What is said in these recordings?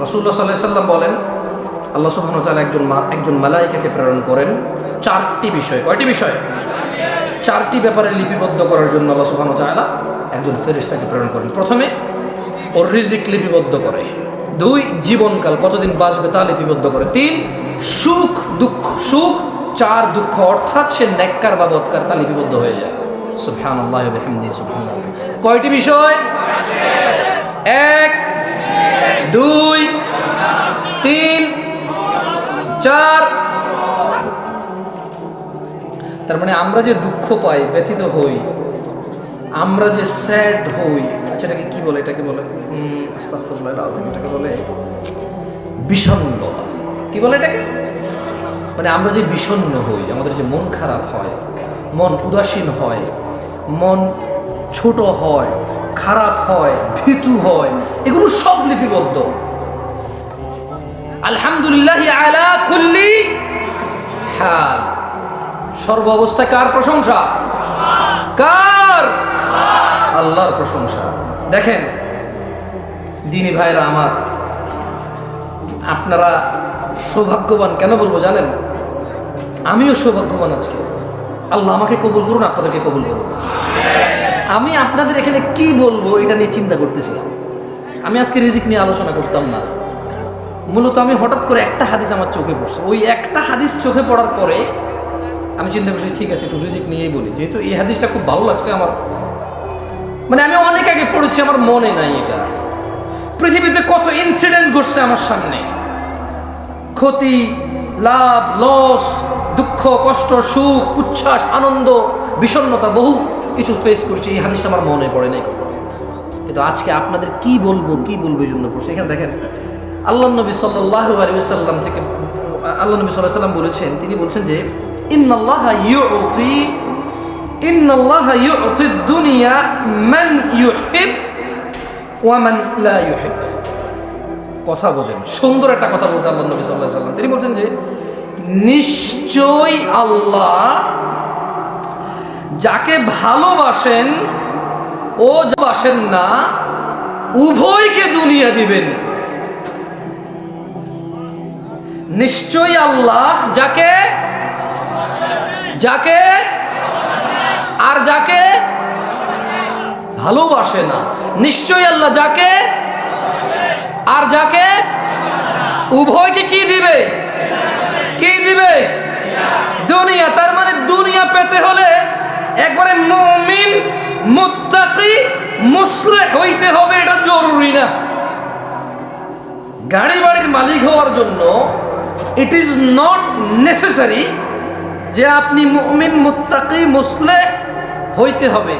রসুল্লাহ সাল্লাহ বলেন, আল্লাহ সুবহানাহু ওয়া তাআলা একজন একজন মালাইকাকে প্রেরণ করেন। চারটি বিষয়। কয়টি বিষয়? চারটি ব্যাপারে লিপিবদ্ধ করার জন্য আল্লাহ সুবহানাহু ওয়া তাআলা একজন ফেরেশতাকে প্রেরণ করেন। প্রথমে, ওর রিজিক লিপিবদ্ধ করে। দুই, জীবনকাল কতদিন বাঁচবে তা লিপিবদ্ধ করে। তিন, সুখ, দুঃখ, সুখ। চার, দুঃখ, অর্থাৎ সে নেককার বা বৎকার তা লিপিবদ্ধ হয়ে যায়। বিহামদিহি, সুবহানাল্লাহ। কয়টি বিষয়? এক দুই, তিন, চার। তার মানে আমরা যে দুঃখ পাই, ব্যথিত হই, আমরা যে স্যাড হই আচ্ছা এটাকে কি বলে? এটাকে বলে এটাকে বলে বিষণ্ণতা। কি বলে এটাকে? মানে আমরা যে বিষণ্ণ হই, আমাদের যে মন খারাপ হয়, মন উদাসীন হয়, মন ছোট হয় খারাপ হয়, ভীতু হয়, এগুলো সব লিপিবদ্ধ। আলহামদুলিল্লাহ আলা কুল্লি হাল। সর্ব অবস্থায় কার প্রশংসা? কার? আল্লাহর প্রশংসা। দেখেন, দিনী ভাইরা আমার, আপনারা সৌভাগ্যবান, কেন বলব জানেন? আমিও সৌভাগ্যবান আজকে। আল্লাহ আমাকে কবুল করুন, আপনাদেরকে কবুল করুন। আমি আপনাদের এখানে কি বলব এটা নিয়ে চিন্তা করতেছিলাম। আমি আজকে রিজিক নিয়ে আলোচনা করতাম না। মূলত আমি হঠাৎ করে একটা হাদিস আমার চোখে পড়ছে। ওই একটা হাদিস চোখে পড়ার পরে আমি চিন্তা করছি, ঠিক আছে, একটু রিজিক নিয়েই বলি। যেহেতু এই হাদিসটা খুব ভালো লাগছে আমার। মানে আমি অনেক আগে পড়েছি, আমার মনে নাই এটা। পৃথিবীতে কত ইনসিডেন্ট ঘটছে আমার সামনে। ক্ষতি, লাভ লস দুঃখ, কষ্ট, সুখ, উচ্ছ্বাস, আনন্দ, বিষণ্ণতা, বহু। কিছু ফেস করছি, এই হাদিসটা আমার মনে পড়ে নাই কখনো। কিন্তু আজকে আপনাদের কি বলব কি বলব এই জন্য পড়ছি। এখানে দেখেন আল্লাহ নবী সাল্লাহ আলী সাল্লাম থেকে আল্লাহ নবী সাল্লাহ সাল্লাম বলেছেন, তিনি বলছেন যে, ইন্নাল্লাহ ইউতি ইন্নাল্লাহ ইউতি দুনিয়া মান ইউহিব ওয়া মান লা ইউহিব। কথা বোঝেন, সুন্দর একটা কথা বলছে আল্লাহ নবী সাল্লাহ সাল্লাম তিনি বলছেন যে নিশ্চয় আল্লাহ যাকে ভালোবাসেন, ও বাসেন না, উভয়কে দুনিয়া দিবেন। নিশ্চয়ই আল্লাহ যাকে যাকে আর যাকে ভালোবাসে না। নিশ্চয়ই আল্লাহ যাকে আর যাকে উভয়কে কি দিবে? কি দিবে? দুনিয়া। তার মানে দুনিয়া পেতে হলে মুমিন, মুত্তাকি মুসলে হইতে হবে, এটা জরুরি না। গাড়ি বাড়ির মালিক হওয়ার জন্য ইট ইজ নট নেসেসারি যে আপনি মুমিন, মুত্তাকি মুসলে হইতে হবে।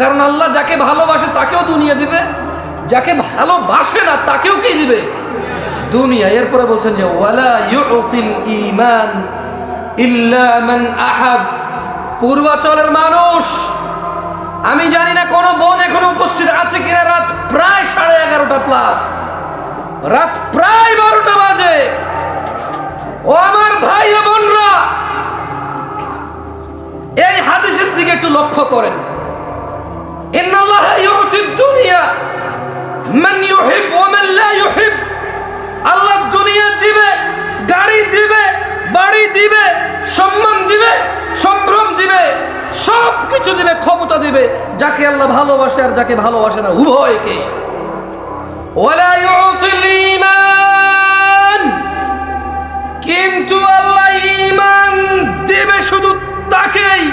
কারণ আল্লাহ যাকে ভালোবাসে তাকেও দুনিয়া দিবে, যাকে ভালোবাসে না তাকেও কি দিবে? দুনিয়া। এরপরে বলছেন যে, ওয়ালা ইউতিল ঈমান ইল্লা মান আহাব। পূর্বাচলের মানুষ। আমি জানি না কোন বোন এখনও উপস্থিত আছে কিনা, রাত প্রায় সাড়ে এগারোটা প্লাস রাত প্রায় বারোটা বাজে। ও আমার ভাই ও বোনরা, এই হাদিসের দিকে একটু লক্ষ্য করেন। আল্লাহ দুনিয়া দিবে, গাড়ি দিবে বাড়ি দিবে, সম্মান দিবে, সম্ভ্রম দিবে সব কিছু দিবে, ক্ষমতা দিবে। যাকে আল্লাহ ভালোবাসে আর যাকে ভালোবাসে না, উভয়কে। কিন্তু আল্লাহ ইমান দিবে শুধু তাকেই।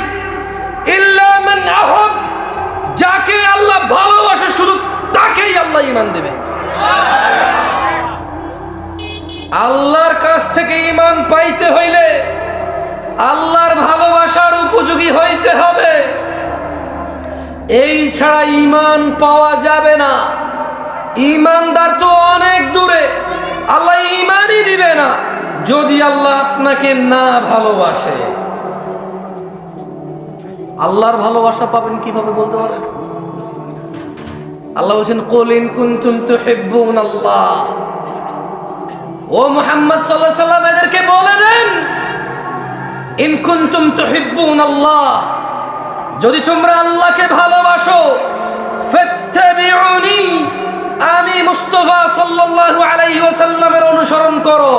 যাকে আল্লাহ ভালোবাসে শুধু তাকেই আল্লাহ ইমান দেবে। আল্লাহর কাছ থেকে ঈমান পাইতে হইলে আল্লাহর ভালোবাসার উপযোগী হইতে হবে। এই ছাড়া ঈমান পাওয়া যাবে না। ঈমানদার তো অনেক দূরে। আল্লাহ ইমানই দিবে না। যদি আল্লাহ আপনাকে না ভালোবাসে। আল্লাহর ভালোবাসা পাবেন কীভাবে বলতে পারেন? আল্লাহ বলছেন কলিন কুনতুম তুহিব্বুন আল্লাহ ও মুহাম্মদ সাল্লাহ সাল্লাম এদেরকে বলে দেন, ইন কুনতুম তুহিব্বুন আল্লাহ যদি তোমরা আল্লাহকে ভালোবাসো, ফাত্তাবিউনি আমি মুস্তফা সাল্লাল্লাহু আলাইহি ওয়াসাল্লামের অনুসরণ করো,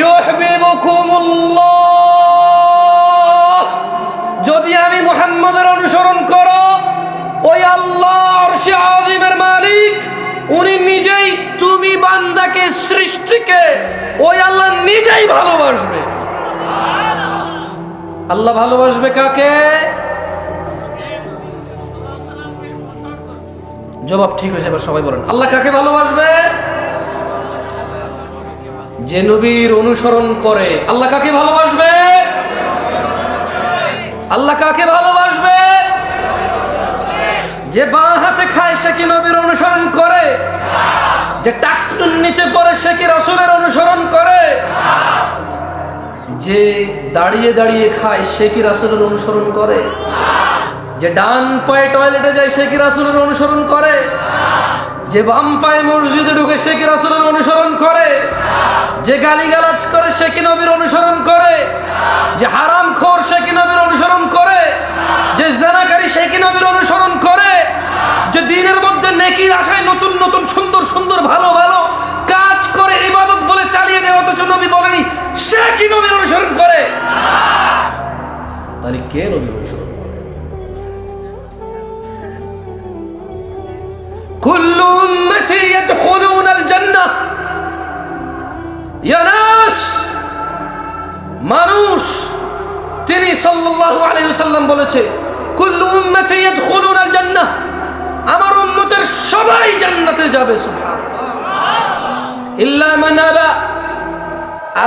ইউহিব্বুকুমুল্লাহ সৃষ্টিকে ওই আল্লাহ নিজেই ভালোবাসবে। আল্লাহ ভালোবাসবে কাকে? জবাব ঠিক হয়েছে, এবার সবাই বলেন। আল্লাহ কাকে ভালোবাসবে? যে নবীর অনুসরণ করে। আল্লাহ কাকে ভালোবাসবে? আল্লাহ কাকে ভালোবাসবে? যে বাঁ হাতে খায়, সে কি নবীর অনুসরণ করে? যে টাকটুর নিচে পড়ে সে কি রসুলের অনুসরণ করে? যে দাঁড়িয়ে দাঁড়িয়ে খায় সে কি রাসুলের অনুসরণ করে? যে ডান পায়ে টয়লেটে যায় সে কি রাসুলের অনুসরণ করে? যে বাম পায়ে মসজিদে ঢুকে সে কি রাসুলের অনুসরণ করে? যে গালিগালাজ করে সে কি নবীর অনুসরণ করে? যে হারাম খোর সে কি নবীর অনুসরণ করে? যে জেনাকারী সে কি নবীর অনুসরণ করে? যে দিনের মধ্যে নেকির আশায় নতুন নতুন, সুন্দর সুন্দর, ভালো ভালো কাজ করে ইবাদত বলে চালিয়ে দেয়, অথচ নবী বলেনি, সে কি নবীর অনুসরণ করে? তাহলে কে নবীর অনুসরণ করে? কুল্লু উম্মতি ইয়াদখুলুনাল জান্নাহ ইয়া নাস। মানুষ, তিনি সাল্লাল্লাহু আলাইহি ওয়াসাল্লাম বলেছে, কুল্লু উম্মতি ইয়াদখুলুনাল জান্নাহ আমার উম্মতের সবাই জান্নাতে যাবে ইল্লা মান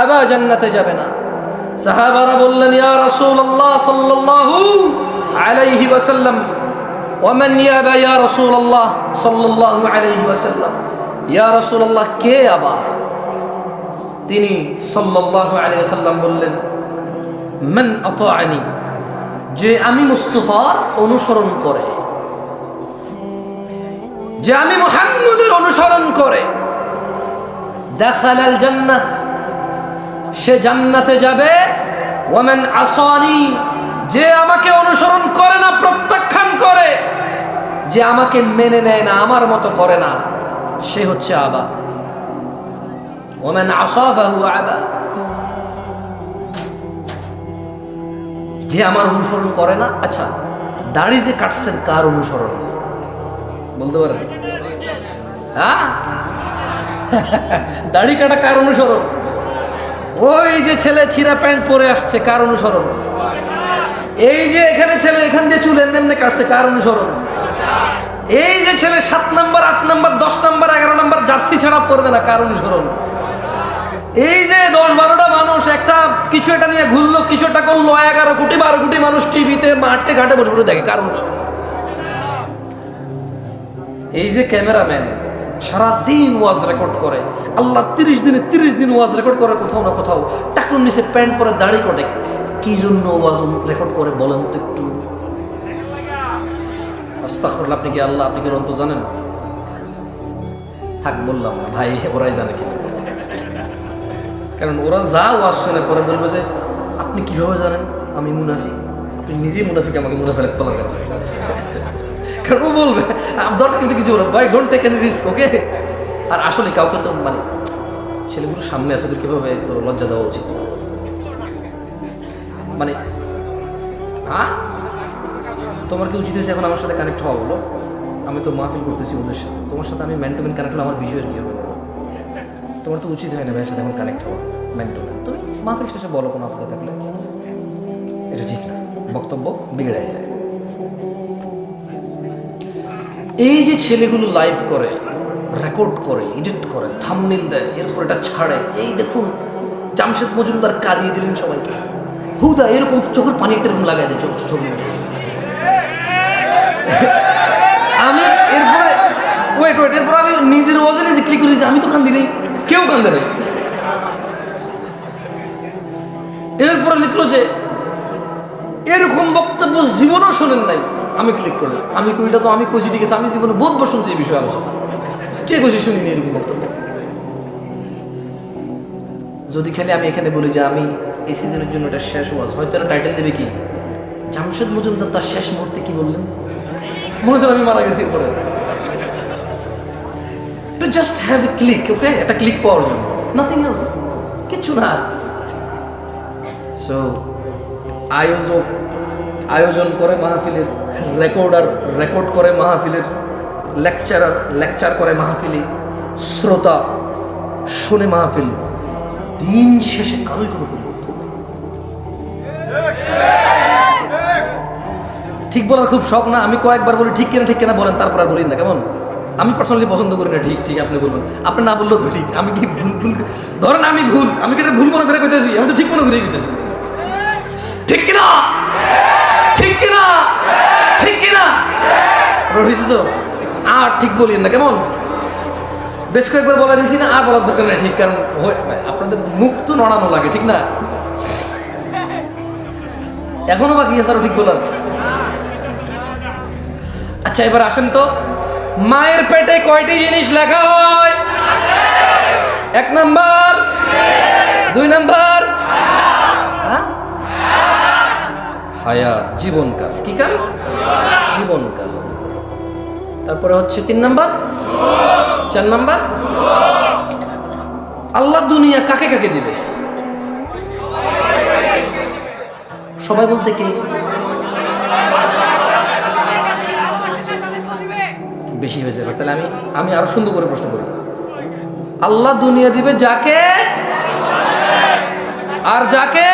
আবা জান্নাতে যাবে না। সাহাবারা বললেন ইয়া রাসূলুল্লাহ, কে আবা? তিনি সাল্লাল্লাহু আলাইহি ওয়াসাল্লাম বললেন, মান আতাআনি, যে আমি মুস্তফার অনুসরণ করে। যে আমি মুহাম্মদের অনুসরণ করে দেখালাল জান্নাহ, সে জান্নাতে যাবে। ওমেন আসানি, যে আমাকে অনুসরণ করে না, প্রত্যাখ্যান করে, যে আমাকে মেনে নেয় না, আমার মতো করে না, সে হচ্ছে আবা। ওমেন আসাফাহু আবা। যে আমার অনুসরণ করে না আচ্ছা দাড়ি যে কাটছেন, কার অনুসরণ? বলতে পারেন হ্যাঁ? দাড়ি কাটা কার অনুসরণ? ওই যে ছেলে ছিঁড়া প্যান্ট পরে আসছে, কার অনুসরণ? এই যে এখানে ছেলে, এখান দিয়ে চুল এমনি এমনি কাটছে, কার অনুসরণ? এই যে ছেলে সাত নাম্বার, আট নাম্বার, দশ নাম্বার, এগারো নাম্বার, জার্সি ছাড়া পড়বে না, কার অনুসরণ? এই যে দশ বারোটা মানুষ, একটা কিছু এটা নিয়ে ঘুরলো, কিছু একটা করল এগারো কোটি, বারো কোটি মানুষ টিভিতে মাঠে ঘাটে বসে বসে দেখে কারণ এই যে ক্যামেরাম্যান সারাদিন ওয়াজ রেকর্ড করে আল্লাহ তিরিশ দিনে তিরিশ দিন ওয়াজ রেকর্ড করে কোথাও না কোথাও টাকুর নিচে প্যান্ট পরে দাড়ি কটে। কি জন্য ওয়াজ রেকর্ড করে বলেন তো একটু? আস্তাগফিরুল্লাহ, আপনি কি আল্লাহ আপনি কি অন্ত জানেন? থাক বললাম ভাই ওরাই জানে কি। কারণ ওরা যা ওয়াজ শুনে পরে বলবে যে আপনি কীভাবে জানেন? আমি মুনাফি আপনি নিজেই মুনাফিকে আমাকে মুনাফি এক পালা ও বলবে? দরকার কিন্তু কিছু বলবে ভাই don't take any risk okay আর আসলে কাউকে তো মানে ছেলেগুলো সামনে আসে ওদের কীভাবে তো লজ্জা দেওয়া উচিত মানে হ্যাঁ? তোমার কি উচিত হয়েছে এখন আমার সাথে কানেক্ট হওয়া বলো? আমি তো মাহফিল করতেছি ওদের সাথে। তোমার সাথে আমি ম্যান টু ম্যান কানেক্ট হলে আমার বিষয়ের কী হবে তোমার তো উচিত হয় না ভাইয়ের সাথে এখন কানেক্ট হওয়া ম্যান টু ম্যান তুমি মাহফিল শেষে বলো কোনো অবস্থায় থাকলে। এটা ঠিক না। বক্তব্য বিগড়ে যায়। এই যে ছেলেগুলো লাইভ করে রেকর্ড করে এডিট করে থামনিল দেয়, এরপর এটা ছাড়ে, এই দেখুন, জামশেদ মজুমদার কাঁদিয়ে দিলেন সবাইকে। হুদা, এরকম চোখের পানি টেরকম লাগাই দেয় চোখ ছবি। আমি এরপরে ওয়েট ওয়েট এরপর আমি নিজের ওয়াজে নিজে ক্লিক করে দিয়েছি, আমি তো কান্দি নেই, কেউ কান্দে নাই। এরপরে লিখলো যে, এরকম বক্তব্য জীবনও শোনেন নাই। আমি ক্লিক করলাম। আমি কইটা তো আমি কইছি ঠিক আছে, আমি জীবনে বহুতবার শুনছি এই বিষয়ে আলোচনা। কে কইছি শুনিনি এরকম বক্তব্য? যদি খেলে আমি এখানে বলি যে আমি এই সিজনের জন্য এটা শেষ ওয়াজ হয়তো এটা টাইটেল দেবে কি? জামশেদ মজুমদার তার শেষ মুহূর্তে কি বললেন? মনে হয় আমি মারা গেছি পরে to just have a click okay একটা ক্লিক পাওয়ার জন্য। নাথিং এলস কিছু না। সো আয়োজক, আয়োজন করে মাহফিলের রেকর্ডার রেকর্ড করে মাহফিলের লেকচারার, লেকচার করে মাহফিলে শ্রোতা শুনে মাহফিল দিন শেষে কারোই কোনো পরিবর্তন ঠিক বলার খুব শখ না, আমি কয়েকবার বলি ঠিক কিনা ঠিক কিনা বলেন, তারপর আর বলি না, কেমন? আমি পার্সোনালি পছন্দ করি না, ঠিক ঠিক আপনি বলবেন। আপনি না বললেও তো ঠিক, আমি কি ভুল ভুল ধরেন আমি ভুল, আমি কি ভুল মনে করে কইতেছি? আমি তো ঠিক মনে করে কইতেছি। ঠিক কিনা? ঠিক কিনা? ঠিক কিনা? রহিস তো আর ঠিক বলিয়েন না, কেমন? বেশ কয়েকবার বলা দিয়েছি না, আর বলার দরকার নেই, ঠিক, কারণ আপনাদের মুখ তো নড়ানো লাগে, ঠিক না? এখনও বাকি আছে আরও ঠিক বলার? আচ্ছা এবার আসেন তো। মায়ের পেটে কয়টি জিনিস লেখা হয়? এক নাম্বার, দুই নাম্বার হায়াত জীবনকাল কি কাল? জীবনকাল তারপরে হচ্ছে তিন নাম্বার? চার নাম্বার? আল্লাহ দুনিয়া কাকে কাকে দিবে? সবাই বলতে কি? বেশি হয়ে যাবে। তাহলে আমি আমি আরও সুন্দর করে প্রশ্ন করি। আল্লাহ দুনিয়া দিবে যাকে? আর যাকে?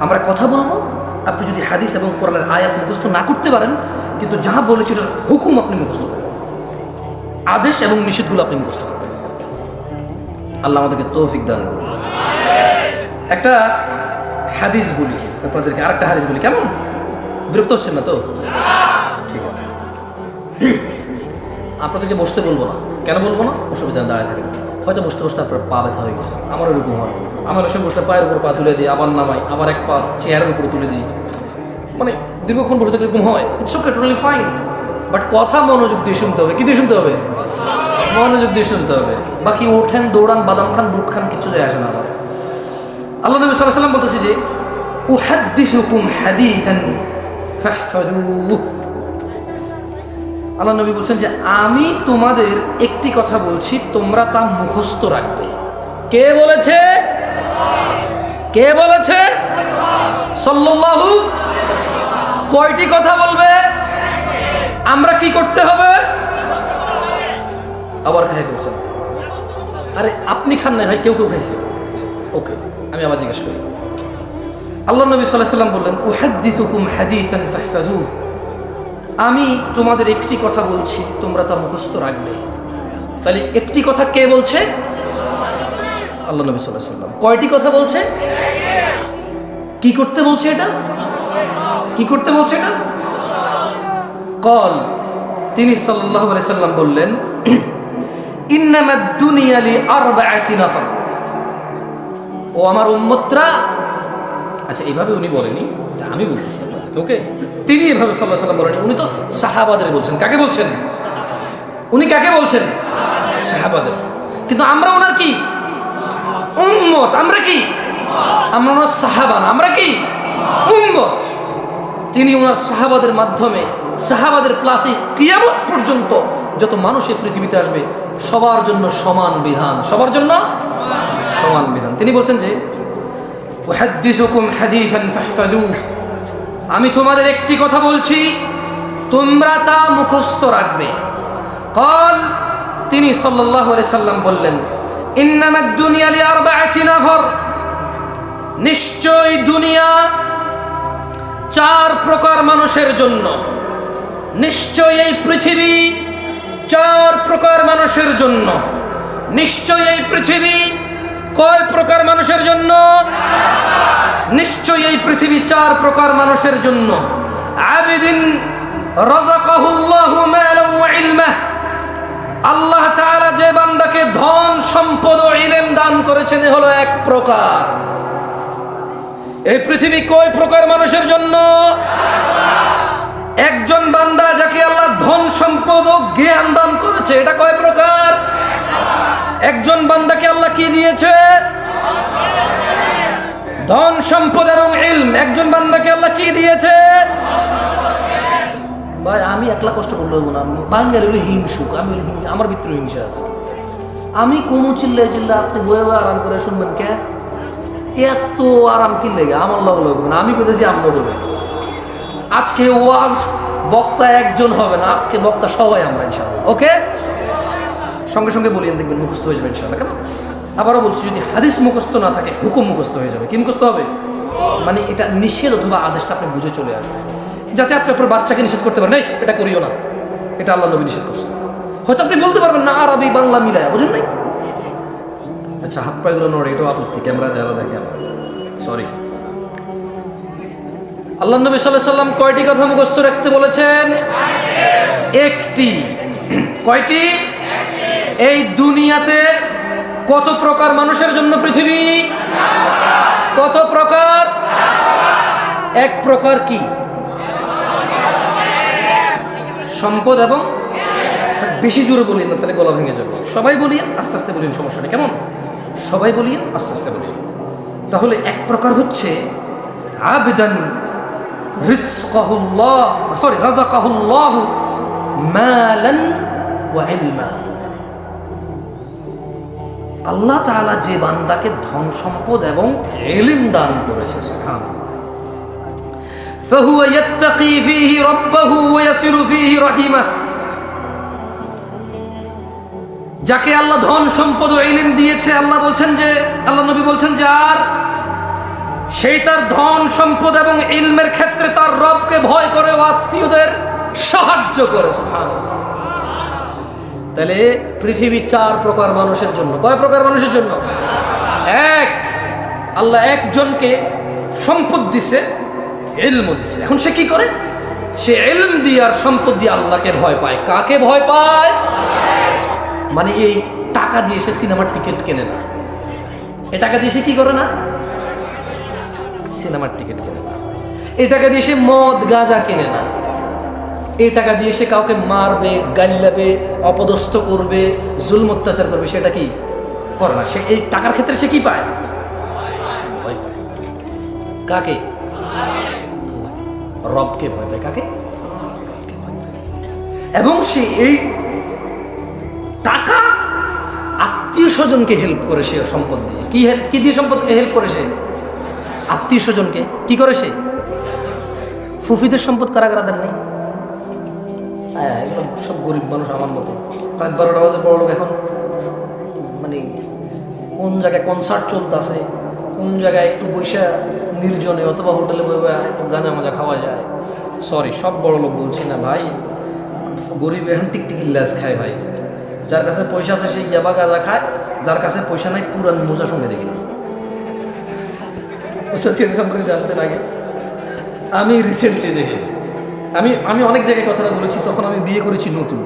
আমরা কথা বলব। আপনি যদি হাদিস এবং কোরআনের আয়াত মুখস্থ না করতে পারেন, কিন্তু যা বলেছে হুকুম আপনি মুখস্থ করবেন। আদেশ এবং নিষেধগুলো আপনি মুখস্থ করবেন। আল্লাহ আমাদেরকে তৌফিক দান করুন। একটা হাদিস বলি, আপনাদেরকে আরেকটা হাদিস বলি, কেমন? বিরক্ত হচ্ছেন না তো? ঠিক আছে। আপনাদেরকে বসতে বলব না। কেন বলব না? অসুবিধা, দাঁড়ায় থাকেন। হয়তো বসতে বসতে আপনার পা ব্যথা হয়ে গেছে। আমার এরকম হয়। আমার এসে বসলে পায়ের উপর পা তুলে দিই, আবার নামাই, আবার এক পা চেয়ারের উপরে তুলে দিই। মানে দীর্ঘক্ষণ বসে থাকলে হয়। It's okay totally fine but কথা মনোযোগ দিয়ে শুনতে হবে। কি দিয়ে শুনতে হবে? মনোযোগ দিয়ে শুনতে হবে। বাকি ওঠেন দৌড়ান, বাদাম খান বুট খান, কিচ্ছু যায় আসে না আমার আল্লাহ নবী সাল্লাহ সাল্লাম বলতেছে যে, উহাদ্দিসুকুম হাদিসান ফাহফাজুহ আল্লাহ নবী বলছেন যে, আমি তোমাদের একটি কথা বলছি, তোমরা তা মুখস্থ রাখবে। কে বলেছে? কে বলেছে? সাল্লাল্লাহু কয়টি কথা বলবে? আমরা কি করতে হবে? আবার খাই ফেলছেন আরে, আপনি খান নাই ভাই, কেউ কেউ খাইছে। ওকে, আমি আবার জিজ্ঞেস করি। আল্লাহ নবী সাল্লাহ সাল্লাম বললেন, উহাদ্দিসুকুম হাদিসান ফাহফাজুহ আমি তোমাদের একটি কথা বলছি, তোমরা তা মুখস্থ রাখবে। তাহলে একটি কথা কে বলছে? আল্লাহ নবী সাল্লাহ সাল্লাম কয়টি কথা বলছে? কি করতে বলছে এটা? কি করতে বলছে এটা? কল। তিনি সাল্লাহ সাল্লাম বললেন, ইন্নামাদ দুনিয়ালি আরবাআতি নাফার। ও আমার উম্মতরা আচ্ছা এইভাবে উনি বলেনি, এটা আমি বলতেছি ওকে? তিনি এভাবে সাল্লাহ সাল্লাম বলেনি, উনি তো সাহাবাদের বলছেন। কাকে বলছেন? উনি কাকে বলছেন? সাহাবাদের। কিন্তু আমরা ওনার কি? উম্মত, আমরা কি? আমরা ওনার সাহাবান আমরা কি? উম্মত। তিনি ওনার সাহাবাদের মাধ্যমে, সাহাবাদের প্লাসে কিয়ামত পর্যন্ত যত মানুষ এই পৃথিবীতে আসবে, সবার জন্য সমান বিধান। সবার জন্য সমান বিধান। তিনি বলছেন যে আমি তোমাদের একটি কথা বলছি, তোমরা তা মুখস্থ রাখবে। কল তিনি আলাইহি সাল্লাম বললেন ইন্নামাদ দুনিয়া লিআরবাআতি নাফর। নিশ্চয় দুনিয়া চার প্রকার মানুষের জন্য। নিশ্চয় এই পৃথিবী চার প্রকার মানুষের জন্য। নিশ্চয় এই পৃথিবী কয় প্রকার মানুষের জন্য? নিশ্চয় এই পৃথিবী চার প্রকার মানুষের জন্য। আবেদিন রাযাকাহুল্লাহু মালান ওয়া তাআলা যে বান্দাকে ধন, সম্পদ ও ইলেম দান করেছেন, এ হলো এক প্রকার। এই পৃথিবী কয় প্রকার মানুষের জন্য? একজন বান্দা যাকে আল্লাহ ধন, সম্পদ ও জ্ঞান দান করেছে, এটা কয় প্রকার? একজন বান্দাকে আল্লাহ কি দিয়েছে? ধন, সম্পদ এবং ইলম। একজন বান্দাকে আল্লাহ কি দিয়েছে? ভাই, আমি একলা কষ্ট করলে হব না। বাঙালি হলে হিংসুক, আমি হলে আমার ভিতরে হিংসা আছে। আমি কোনো চিল্লাই চিল্লা আপনি বয়ে বয়ে আরাম করে শুনবেন কে? এত আরাম কি লেগে? আমার লগ লগ না। আমি কোথাছি আমরা বলবেন আজকে ওয়াজ, বক্তা একজন হবে না। আজকে বক্তা সবাই আমরা, ইনশাআল্লাহ। ওকে? সঙ্গে সঙ্গে বলিয়ে দেখবেন মুখস্থ হয়ে যাবে, ইনশাআল্লাহ। কেমন? আবারও বলছি, যদি হাদিস মুখস্থ না থাকে, হুকুম মুখস্থ হয়ে যাবে। কি মুখস্থ হবে? মানে এটা নিষেধ অথবা আদেশটা আপনি বুঝে চলে আসবে যাতে আপনি আপনার বাচ্চাকে নিষেধ করতে পারেন। এই, এটা করিও না। এটা আল্লাহ নবী নিষেধ করছে। হয়তো আপনি বলতে পারবেন না আরবি বাংলা মিলায় বুঝুন নাই? আচ্ছা হাত পায়েগুলো নড়ে, এটাও আপত্তি, ক্যামেরা যারা দেখে আমার। সরি আল্লাহ নবী সাল্লাহ সাল্লাম কয়টি কথা মুখস্থ রাখতে বলেছেন? একটি। কয়টি? এই দুনিয়াতে কত প্রকার মানুষের জন্য পৃথিবী? কত প্রকার? এক প্রকার কি? সম্পদ এবং বেশি জোরে বলিয়ে না, তাহলে গলা ভেঙে যাবে। সবাই বলিয়েন আস্তে আস্তে বলিয়েন সমস্যাটা কেমন? সবাই বলিয়েন আস্তে আস্তে বলিয়েন তাহলে এক প্রকার হচ্ছে, আবেদন সরি রাজাকাহুল্লাহ মালান আল্লাহ তাআলা যে বান্দাকে ধন সম্পদ এবং এলিম দান করেছে فهو يتقي فيه ربه ويصل فيه رحمه যাকে আল্লাহ ধন সম্পদ ও ইলিম দিয়েছে আল্লাহ বলছেন যে আল্লাহ নবী বলছেন যে আর সেই তার ধন সম্পদ এবং ইলমের ক্ষেত্রে তার রবকে ভয় করে ও আত্মীয়দের সাহায্য করে সুবহানাল্লাহ তাহলে পৃথিবী চার প্রকার মানুষের জন্য কয় প্রকার মানুষের জন্য এক আল্লাহ একজনকে সম্পদ দিছে এলম দিছে। এখন সে কি করে? সে এলম দিয়ে আর সম্পদ দিয়ে আল্লাহকে ভয় পায়। কাকে ভয় পায়? মানে এই টাকা দিয়ে সে সিনেমার টিকিট কেনে না। এ টাকা দিয়ে সে কি করে না? সিনেমার টিকিট কেনে না। এই টাকা দিয়ে সে মদ, গাঁজা কেনে না। এই টাকা দিয়ে সে কাউকে মারবে গাল্লাবে অপদস্থ করবে, জুলম অত্যাচার করবে, সেটা কি করে না? সে এই টাকার ক্ষেত্রে সে কি পায়? ভয় পায়। কাকে? রবকে ভয় পায়। কাকে। এবং সে এই টাকা আত্মীয় স্বজনকে হেল্প করে সে সম্পদ দিয়ে। কি হেল্প কি দিয়ে সম্পদ হেল্প করে সে? আত্মীয় স্বজনকে। কি করে সে? ফুফিদের সম্পদ কারা কারা দেন নেই? হ্যাঁ সব গরিব মানুষ আমার মতো। রাত বারোটা বাজে, বড় লোক এখন মানে কোন জায়গায় কনসার্ট চলতেছে, কোন জায়গায় একটু বৈশা নির্জনে অথবা হোটেলে বসে একটু গাঁজা মাজা খাওয়া যায়। সরি সব বড় লোক বলছি না ভাই। গরিব এখন টিকটিকি ল্যাস খায় ভাই। যার কাছে পয়সা আছে সেই ইয়াবা গাঁজা খায়, যার কাছে পয়সা নাই পুরান মোজা সঙ্গে চেনে সম্পর্কে জানতেন আগে? আমি রিসেন্টলি দেখেছি। আমি আমি অনেক জায়গায় কথাটা বলেছি, তখন আমি বিয়ে করেছি নতুন।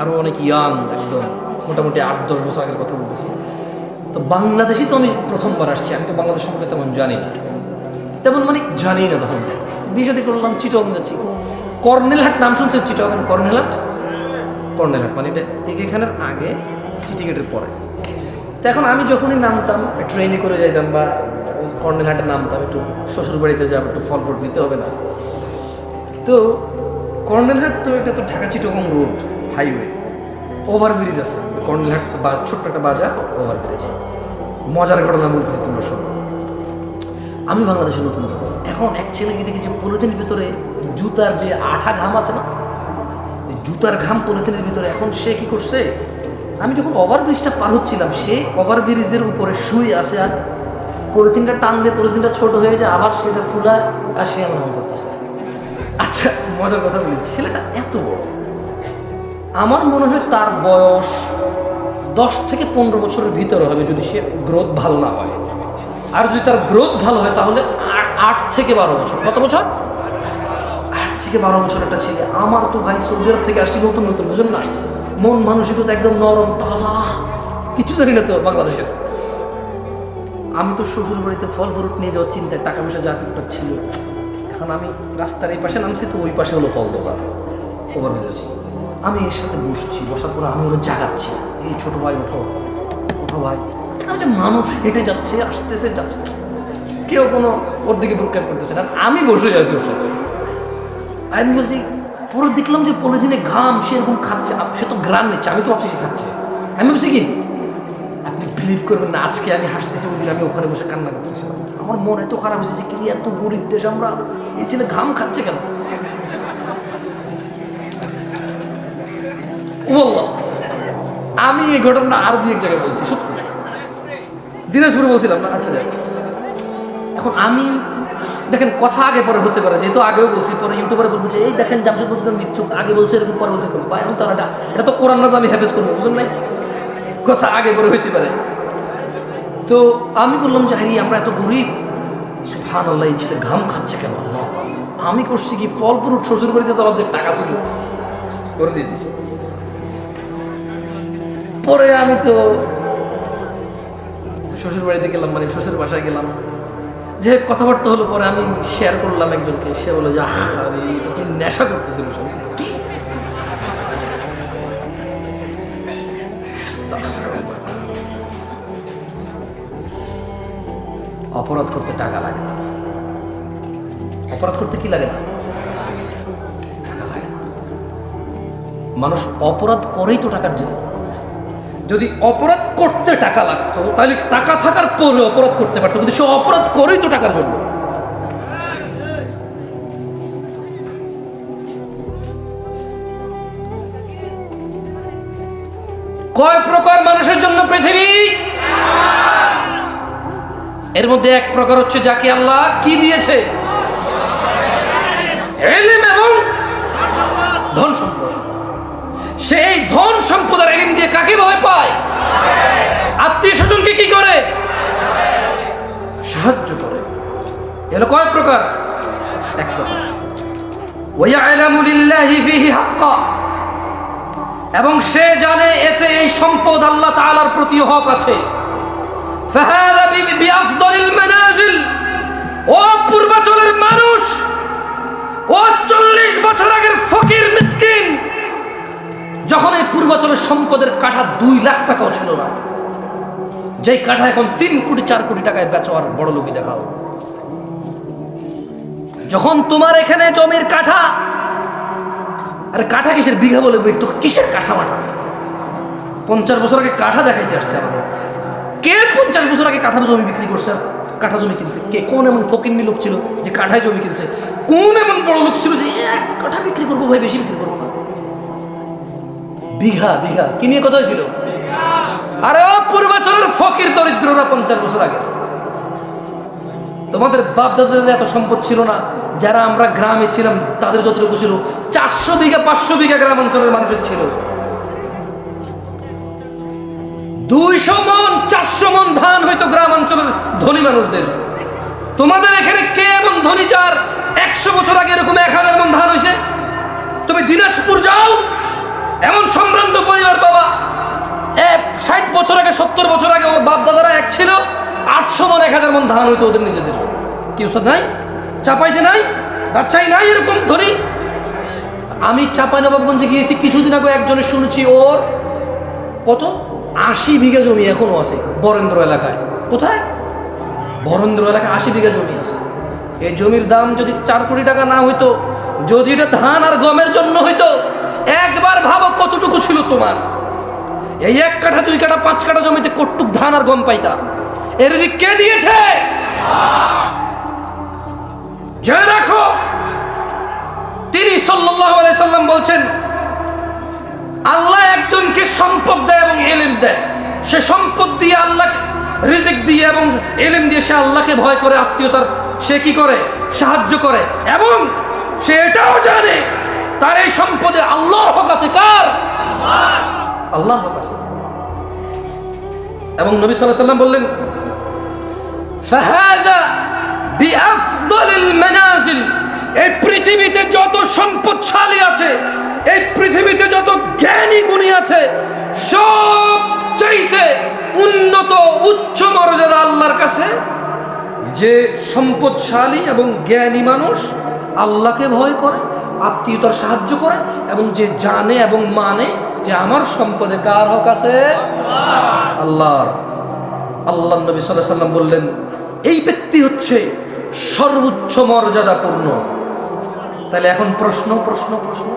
আরও অনেক ইয়াং একদম মোটামুটি আট, দশ বছর আগের কথা বলতেছি। তো বাংলাদেশই তো আমি প্রথমবার আসছি, আমি তো বাংলাদেশ সম্পর্কে তেমন জানি না। তেমন মানে জানি না তখন। বিয়ে যদি করলাম চিটং যাচ্ছি। কর্নেলহাট নাম শুনছেন? চিটং কর্নেলহাট কর্নেলহাট মানে এটা এখানের আগে সিটি গেটের পরে। তো এখন আমি যখনই নামতাম ট্রেনে করে যাইতাম বা কর্নেলহাটে নামতাম, একটু শ্বশুর বাড়িতে যাব, একটু ফল ফ্রুট নিতে হবে না। তো কর্নেলহাট তো এটা তো Dhaka Chittagong road highway overbridge আছে। কর্নেলহাট বা ছোট্ট একটা বাজার ওভারব্রিজ মজার ঘটনা বলতেছি তোমরা শোনো আমি বাংলাদেশে নতুন তখন এখন এক ছেলেকে দেখি যে পলিথিনের ভিতরে জুতার যে আঠা ঘাম আছে না জুতার ঘাম পলিথিনের ভিতরে, এখন সে কি করছে? আমি যখন ওভারব্রিজটা পার হচ্ছিলাম, সে ওভারব্রিজের উপরে শুয়ে আসে আর পলিথিনটা টান দিয়ে পলিথিনটা ছোট হয়ে যায়, আবার সেটা ফুলা আর সে এমন করতেছে। আচ্ছা মজার কথা বলি, ছেলেটা এত বড়। আমার মনে হয় তার বয়স দশ থেকে পনেরো বছরের ভিতরে হবে যদি সে গ্রোথ ভালো না হয়। আর যদি তার গ্রোথ ভালো হয়, তাহলে আট থেকে বারো বছর। কত বছর? আট থেকে বারো বছর একটা ছেলে। আমার তো ভাই সৌদি আরব থেকে আসছি, নতুন নতুন বুঝুন না? মন মানসিকতা একদম নরম, তাজা। কিছু জানি না তো বাংলাদেশের। আমি তো শ্বশুর বাড়িতে ফল ফ্রুট নিয়ে যাওয়ার চিন্তায় টাকা পয়সা যা টুকটাক ছিল। এখন আমি রাস্তার এই পাশে নামছি, তো ওই পাশে হলো ফল দোকান। ওভার বুঝেছি আমি এর সাথে বসছি, বসার পরে আমি ওরা জাগাচ্ছি। এই ছোটো ভাই, ওঠো। ওঠো ভাই। মানুষ হেঁটে যাচ্ছে, আসতেছে, যাচ্ছে। কেউ কোনো ওর দিকে ভ্রুক্ষেপ করতেছে না। আমি বসে আছি ওর সাথে। আমি বলছি, পরে দেখলাম যে পলিথিনে ঘাম, সেরকম খাচ্ছে। সে তো গ্রাম নিচ্ছে। আমি তো ভাবছি সে খাচ্ছে। আমি ভাবছি কি, আপনি বিলিভ করবেন না, আজকে আমি হাসতেছি, ওই দিন আমি ওখানে বসে কান্না করতেছিলাম আমার মন এত খারাপ হয়েছে যে, কি এত গরিব দেশ আমরা? এই ছেলে ঘাম খাচ্ছে কেন? আমি এই ঘটনাটা আরও দু এক জায়গায় বলছি, সত্যি। দিনাজপুরে বলছিলাম, না আচ্ছা। এখন আমি, দেখেন, কথা আগে পরে হতে পারে, যেহেতু আগেও বলছি, পরে ইউটিউবারে বলব যে, এই দেখেন জামশেদ মজুদার মিথ্যুক, আগে বলছে এরকম, পরে বলছে বা এখন তারা এটা তো কোরআন না আমি হেফেজ করব, বুঝলেন নাই? কথা আগে পরে হইতে পারে। তো আমি বললাম যে হারি আমরা এত গরিব সুফান আল্লাহ এই ছেলে ঘাম খাচ্ছে কেন? আমি করছি কি ফল ফ্রুট শ্বশুর বাড়িতে যাওয়ার যে টাকা ছিল, করে দিয়ে দিছি পরে আমি তো শ্বশুর বাড়িতে গেলাম মানে শ্বশুর বাসায় গেলাম। যে কথাবার্তা হলো পরে আমি শেয়ার করলাম একজনকে, সে বলে যে আরে, এটা তুই নেশা করতেছিল? অপরাধ করতে টাকা লাগে অপরাধ করতে কি লাগে না? টাকা লাগে মানুষ অপরাধ করেই তো টাকার জন্য। যদি অপরাধ করতে টাকা লাগতো, তাহলে টাকা থাকার পরে অপরাধ করতে পারতো, কিন্তু সে অপরাধ করেই তো টাকার জন্য। কয় প্রকার মানুষের জন্য পৃথিবী? এর মধ্যে এক প্রকার হচ্ছে যাকে আল্লাহ কি দিয়েছে? সেই ধন সম্পদ আর এলিম দিয়ে কাকে ভয় পায়? আত্মীয় স্বজনকে কি করে? সাহায্য করে। এগুলো কয় প্রকার? এক প্রকার। এবং সে জানে এতে এই সম্পদ আল্লাহ তাআলার প্রতি হক আছে। ও পূর্বাচলের মানুষ, ও চল্লিশ বছর আগের ফকির মিসকিন যখন এই পূর্বাচলের সম্পদের কাঠা দুই লাখ টাকাও ছিল না, যেই কাঠা এখন তিন কোটি, চার কোটি টাকায় বেচো আর বড় লোকই দেখাও। যখন তোমার এখানে জমির কাঠা, আর কাঠা কিসের বিঘা বলে তো কিসের কাঠা মাঠা? পঞ্চাশ বছর আগে কাঠা দেখাইতে আসছে আমাদের। কে পঞ্চাশ বছর আগে কাঠা জমি বিক্রি করছে? কাঠা জমি কিনছে। কে? কোন এমন ফকিন্নি লোক ছিল যে কাঠায় জমি কিনছে? কোন এমন বড় লোক ছিল যে এক কাঠা বিক্রি করব ভাই, বেশি বিক্রি করব? বিঘা বিঘা। কি নিয়ে কথা হয়েছিল? আরে পূর্বাচলের ফকির দরিদ্ররা পঞ্চাশ বছর আগে। তোমাদের বাপ দাদাদের এত সম্পদ ছিল না? যারা আমরা গ্রামে ছিলাম, তাদের যতটুকু ছিল, চারশো বিঘা, পাঁচশো বিঘা গ্রাম অঞ্চলের মানুষের ছিল। দুইশো মন, চারশো মন ধান হয়তো গ্রাম অঞ্চলের ধনী মানুষদের। তোমাদের এখানে কে এমন ধনী যার একশো বছর আগে এরকম এক হাজার মন ধান হয়েছে তুমি দিনাজপুর যাও এমন সম্ভ্রান্ত পরিবার বাবা। ষাট বছর আগে, সত্তর বছর আগে ওর বাপ দাদারা এক ছিল। আটশো মন এক হাজার মন ধান হইতো ওদের নিজেদের। কি ওষুধ নাই? চাপাইতে নাই? রাজশাহী নাই এরকম ধরি আমি চাপাই নবাবগঞ্জে গিয়েছি, কিছুদিন আগে একজনের শুনেছি ওর কত? আশি বিঘা জমি এখনও আছে বরেন্দ্র এলাকায়। কোথায়? বরেন্দ্র এলাকায় আশি বিঘা জমি আছে। এই জমির দাম যদি চার কোটি টাকা না হইতো, যদি এটা ধান আর গমের জন্য হইতো একবার ভাবো কতটুকু ছিল তোমার। এই এক কাঠা, দুই কাঠা, পাঁচ কাঠা জমিতে কটুক ধান আর গম পাইতা। এর যে কে দিয়েছে? জয় রাখো। তিনি সাল্লাম বলছেন, আল্লাহ একজনকে সম্পদ দেয় এবং এলিম দেয়। সে সম্পদ দিয়ে আল্লাহকে রিজিক দিয়ে এবং এলিম দিয়ে সে আল্লাহকে ভয় করে, আত্মীয়তার সে কি করে? সাহায্য করে। এবং সে এটাও জানে তার এই সম্পদে আল্লাহর হক আছে কার? আল্লাহর হক আছে এবং নবী আলাইহি সাল্লাম বললেন এই পৃথিবীতে যত সম্পদশালী আছে, এই পৃথিবীতে যত জ্ঞানী গুণী আছে, সব চাইতে উন্নত, উচ্চ মর্যাদা আল্লাহর কাছে। যে সম্পদশালী এবং জ্ঞানী মানুষ আল্লাহকে ভয় করে আত্মীয়তার সাহায্য করে এবং যে জানে এবং মানে যে আমার সম্পদে কার হক আছে? আল্লাহর। আল্লাহ নবী সাল্লাহ সাল্লাম বললেন, এই ব্যক্তি হচ্ছে সর্বোচ্চ মর্যাদাপূর্ণ। তাহলে এখন প্রশ্ন প্রশ্ন প্রশ্ন।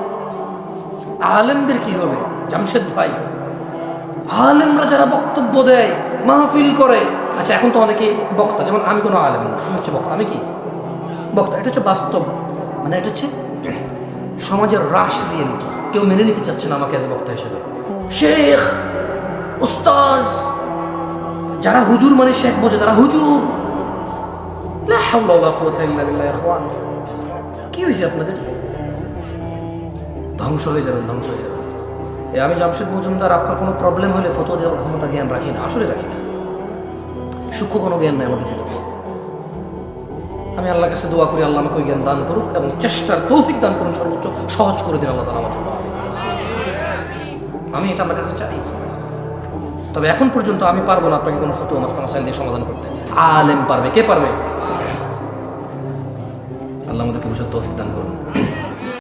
আলেমদের কি হবে? জামশেদ ভাই, আলেমরা যারা বক্তব্য দেয়, মাহফিল করে আচ্ছা এখন তো অনেকে বক্তা, যেমন আমি কোনো আলেম না হচ্ছে বক্তা, আমি কি? বক্তা, এটা হচ্ছে বাস্তব মানে এটা হচ্ছে সমাজের রিয়েলিটি কেউ মেনে নিতে চাচ্ছে না আমাকে বক্তা হিসেবে। শেখ, উস্তাজ, যারা হুজুর মানে শেখ বোঝে, তারা হুজুর। কি হয়েছে আপনাদের? ধ্বংস হয়ে যাবেন, ধ্বংস হয়ে যাবেন। আমি জামশেদ মজুমদার, আপনার কোনো প্রবলেম হলে ফটো দেওয়ার ক্ষমতা জ্ঞান রাখি না, আসলে রাখি না। সূক্ষ্ম কোনো জ্ঞান নেই আমার কাছে। আমি আল্লাহ কাছে দোয়া করি, আল্লাহ আমাকে জ্ঞান দান করুক এবং চেষ্টার তৌফিক দান করুন সর্বোচ্চ। সহজ করে দিন আল্লাহ তালা আমার জন্য আমি এটা আমার কাছে চাই। তবে এখন পর্যন্ত আমি পারব না আপনাকে কোনো ফটো মাস্তা মাসাইল দিয়ে সমাধান করতে। আলেম পারবে। কে পারবে? আল্লাহ আমাদেরকে বুঝার তৌফিক দান করুন।